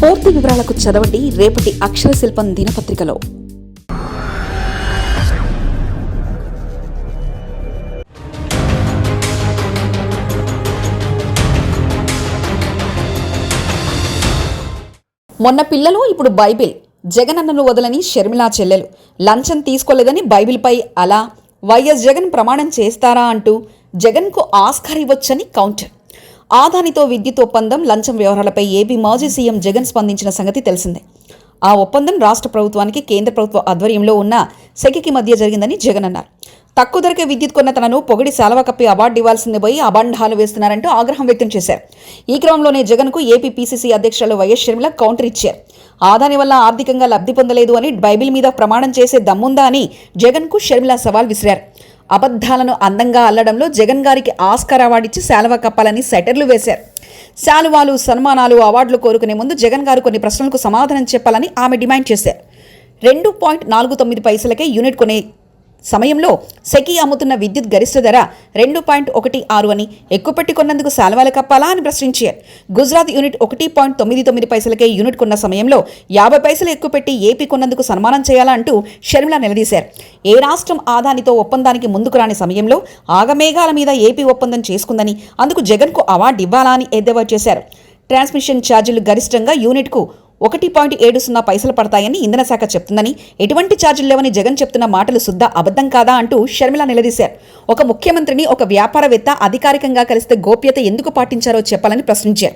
పూర్తి వివరాలకు చదవండి రేపటి అక్షర శిల్పం దినపత్రికలో. మొన్న పిల్లలు ఇప్పుడు బైబిల్. జగనన్నను వదలని షర్మిలా చెల్లెలు. లంచం తీసుకోలేదని బైబిల్పై అలా. వైఎస్ జగన్ ప్రమాణం చేస్తారా అంటూ జగన్కు ఆస్కార్ ఇవ్వొచ్చని కౌంటర్. ఆదానితో విద్యుత్ ఒప్పందం లంచం వ్యవహారాలపై ఏపీ మాజీ సీఎం జగన్ స్పందించిన సంగతి తెలిసిందే. ఆ ఒప్పందం రాష్ట్ర ప్రభుత్వానికి కేంద్ర ప్రభుత్వ ఆధ్వర్యంలో ఉన్న సెకికి మధ్య జరిగిందని జగన్ అన్నారు. తక్కువ ధరకే విద్యుత్ కొన్న తనను పొగిడి సెలవ కప్పి అవార్డు ఇవ్వాల్సింది పోయి అబండాలు వేస్తున్నారంటూ ఆగ్రహం వ్యక్తం చేశారు. ఈ క్రమంలోనే జగన్కు ఏపీ పీసీసీ అధ్యక్షులు వైఎస్ షర్మిల కౌంటర్ ఇచ్చారు. ఆదాని వల్ల ఆర్థికంగా లబ్ధి పొందలేదు అని బైబిల్ మీద ప్రమాణం చేసే దమ్ముందా అని జగన్కు షర్మిల సవాల్ విసిరారు. అబద్ధాలను అందంగా అల్లడంలో జగన్ గారికి ఆస్కార్ అవార్డు ఇచ్చి శాలువ కప్పాలని సెటర్లు వేశారు. శాలువాలు సన్మానాలు అవార్డులు కోరుకునే ముందు జగన్ గారు కొన్ని ప్రశ్నలకు సమాధానం చెప్పాలని ఆమె డిమాండ్ చేశారు. రెండు పాయింట్ నాలుగు తొమ్మిది పైసలకే యూనిట్ కొనే సమయంలో సెకి అమ్ముతున్న విద్యుత్ గరిష్ట ధర రెండు పాయింట్ ఒకటి ఆరు అని ఎక్కువ పెట్టి కొన్నందుకు శాలవాలు కప్పాలా అని ప్రశ్నించారు. గుజరాత్ యూనిట్ ఒకటి పాయింట్ తొమ్మిది తొమ్మిది పైసలకే యూనిట్ కొన్న సమయంలో యాభై పైసలు ఎక్కువ పెట్టి ఏపీ కొన్నందుకు సన్మానం చేయాలా అంటూ షర్మిల నిలదీశారు. ఏ రాష్ట్రం ఆదానితో ఒప్పందానికి ముందుకు రాని సమయంలో ఆగమేఘాల మీద ఏపీ ఒప్పందం చేసుకుందని అందుకు జగన్కు అవార్డు ఇవ్వాలా అని ఎద్దేవా చేశారు. ట్రాన్స్మిషన్ ఛార్జీలు గరిష్టంగా యూనిట్కు ఒకటి పాయింట్ ఏడు సున్నా పైసలు పడతాయని ఇంధన శాఖ చెప్తుందని ఎటువంటి ఛార్జీలు లేవని జగన్ చెప్తున్న మాటలు శుద్ధ అబద్ధం కాదా అంటూ షర్మిల నిలదీశారు. ఒక ముఖ్యమంత్రిని ఒక వ్యాపారవేత్త అధికారికంగా కలిస్తే గోప్యత ఎందుకు పాటించారో చెప్పాలని ప్రశ్నించారు.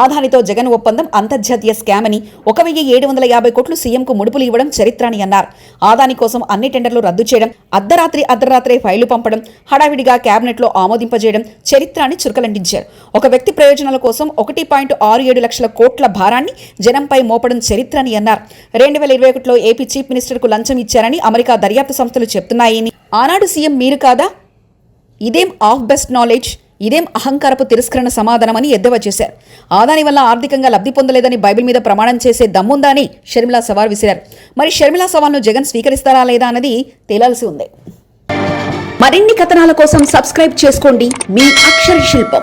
ఆదానితో జగన్ ఒప్పందం అంతర్జాతీయ స్కామ్ అని ఒక వెయ్యి ఏడు వందల యాభై కోట్లు సీఎంకు ముడుపులు ఇవ్వడం చరిత్ర అని అన్నారు. ఆదాని కోసం అన్ని టెండర్లు రద్దు చేయడం అర్ధరాత్రి అర్ధరాత్రే ఫైళ్ళు పంపడం హడావిడిగా కేబినెట్లో ఆమోదింపజేయడం చరిత్ర అని చురకలంటించారు. ఒక వ్యక్తి ప్రయోజనాల కోసం ఒకటి పాయింట్ ఆరు ఏడు లక్షల కోట్ల భారాన్ని జనంపై మోపడం చరిత్ర అని అన్నారు. రెండు వేల ఇరవై ఒకటిలో ఏపీ చీఫ్ మినిస్టర్కు లంచం ఇచ్చారని అమెరికా దర్యాప్తు సంస్థలు చెప్తున్నాయని. ఆనాడు సీఎం మీరు కాదా? ఇదేం ఆఫ్ బెస్ట్ నాలెడ్జ్ ఇదేం అహంకారపు తిరస్కరణ సమాధానమని ఎద్దవా చేశారు. ఆదాని వల్ల ఆర్థికంగా లబ్ధి పొందలేదని బైబిల్ మీద ప్రమాణం చేసే దమ్ముందా అని షర్మిలా సవాల్ విసిరారు. మరి షర్మిలా సవాల్ను జగన్ స్వీకరిస్తారా లేదా అన్నది తేలాల్సి ఉంది. మరిన్ని కథనాల కోసం సబ్స్క్రైబ్ చేసుకోండి. మీ అక్షర శిల్పం.